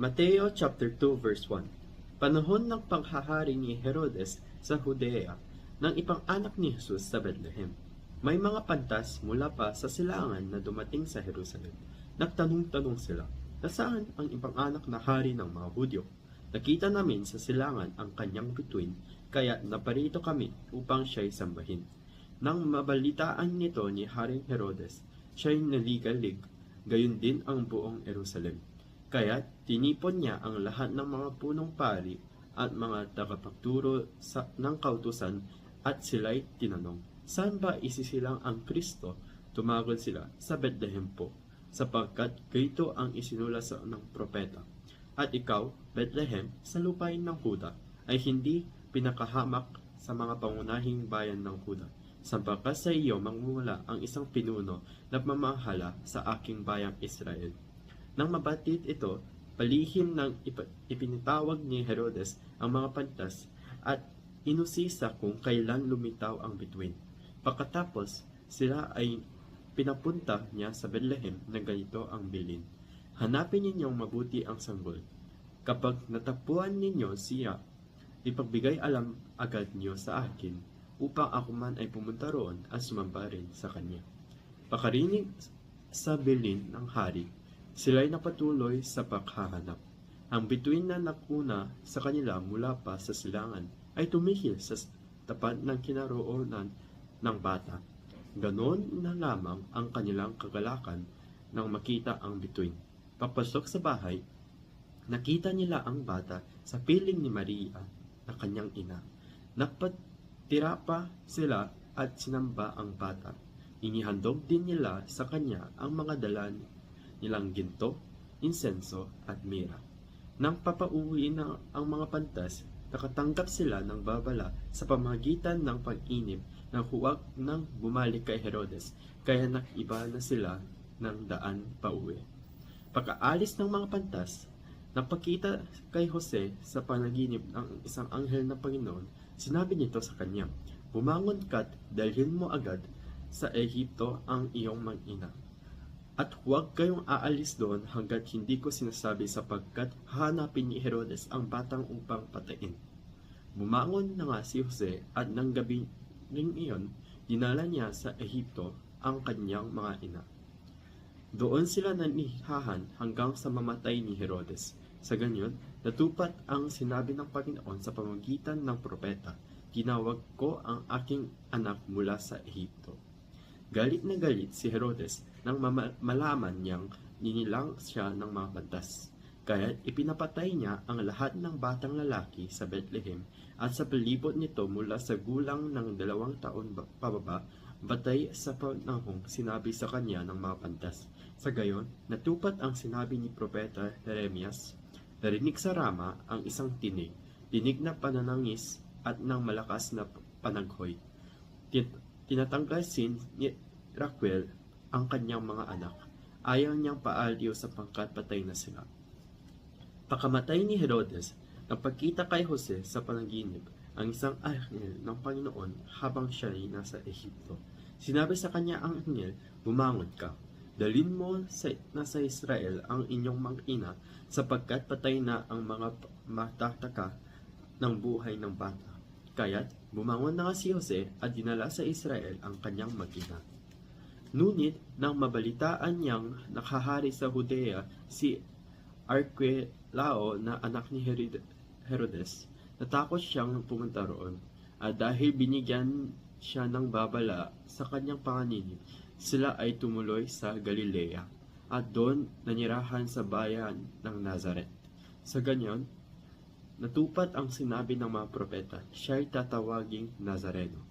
Mateo chapter 2 verse 1 Panahon ng panghahari ni Herodes sa Judea nang ipang-anak ni Jesus sa Bethlehem. May mga pantas mula pa sa silangan na dumating sa Jerusalem. Nagtanong-tanong sila, nasaan ang ipang-anak na hari ng mga Hudyo? Nakita namin sa silangan ang kanyang bituin, kaya naparito kami upang siya'y sambahin. Nang mabalitaan nito ni Haring Herodes, siya'y naligalig, gayon din ang buong Jerusalem. Kaya tinipon niya ang lahat ng mga punong pari at mga tagapagturo sa, ng kautusan at sila'y tinanong, Saan ba isisilang ang Kristo? Tumagol sila, sa Bethlehem po, sapagkat gayto ang isinula sa ng propeta. At ikaw, Bethlehem, sa lupain ng Huda, ay hindi pinakahamak sa mga pangunahing bayan ng Huda, sapagkat sa iyo mangmula ang isang pinuno na mamahala sa aking bayang Israel. Nang mabatid ito, palihim ng ip- ipinitawag ni Herodes ang mga pantas at inusisa kung kailan lumitaw ang bituin. Pagkatapos, sila ay pinapunta niya sa Bethlehem na ganito ang bilin. Hanapin ninyong mabuti ang sanggol. Kapag natapuan ninyo siya, ipagbigay alam agad niyo sa akin upang ako man ay pumunta roon at sumamba rin sa kanya. Pakarinig sa bilin ng hari, sila'y napatuloy sa paghahanap. Ang bituin na nakuna sa kanila mula pa sa silangan ay tumihil sa tapat ng kinaroonan ng bata. Ganon na lamang ang kanilang kagalakan nang makita ang bituin. Papasok sa bahay, nakita nila ang bata sa piling ni Maria na kanyang ina. Napatira pa sila at sinamba ang bata. Inihandog din nila sa kanya ang mga dala nilang ginto, insenso at mira. Nang papauwi na ang mga pantas, nakatanggap sila ng babala sa pamagitan ng pag-inip na huwag nang bumalik kay Herodes, kaya nakiba na sila ng daan pauwi. Pagkaalis ng mga pantas, napakita kay Jose sa panaginip ng isang anghel ng Panginoon, sinabi nito sa kanya, Bumangon ka't dalhin mo agad sa Ehipto ang iyong mag-ina. At huwag kayong aalis doon hanggat hindi ko sinasabi sapagkat hanapin ni Herodes ang batang upang patayin. Bumangon na nga si Jose at nang gabi ring iyon, dinala niya sa Ehipto ang kanyang mga ina. Doon sila nanihahan hanggang sa mamatay ni Herodes. Sa ganyan, natupad ang sinabi ng Panginoon sa pamagitan ng propeta, Tinawag ko ang aking anak mula sa Ehipto. Galit na galit si Herodes nang malaman niyang ninilang siya ng mga bantas. Kaya ipinapatay niya ang lahat ng batang lalaki sa Bethlehem at sa palibot nito mula sa gulang ng dalawang taon ba- pababa batay sa panahong sinabi sa kanya ng mga pantas. Sa gayon, natupad ang sinabi ni Propeta Jeremias. Narinig sa Rama ang isang tinig, tinig na pananangis at ng malakas na panaghoy. Tin- ni Raquel ang kanyang mga anak. Ayaw niyang paaliw sa pangkat patay na sila. Pakamatay ni Herodes, napagkita kay Jose sa panaginip ang isang anghel ng Panginoon habang siya ay nasa Ehipto. Sinabi sa kanya ang anghel, bumangon ka. Dalin mo sa, nasa Israel ang inyong mga ina sapagkat patay na ang mga matataka ng buhay ng bata. Kaya't bumangon na nga si Jose at dinala sa Israel ang kanyang mag-ina. Ngunit nang mabalitaan niyang nakahari sa Judea si Arquelao na anak ni Herod- Herodes, natakot siyang pumunta roon. At dahil binigyan siya ng babala sa kanyang panganib, sila ay tumuloy sa Galilea at doon nanirahan sa bayan ng Nazareth. Sa ganyan, natupad ang sinabi ng mga propeta, siya ay tatawaging Nazareno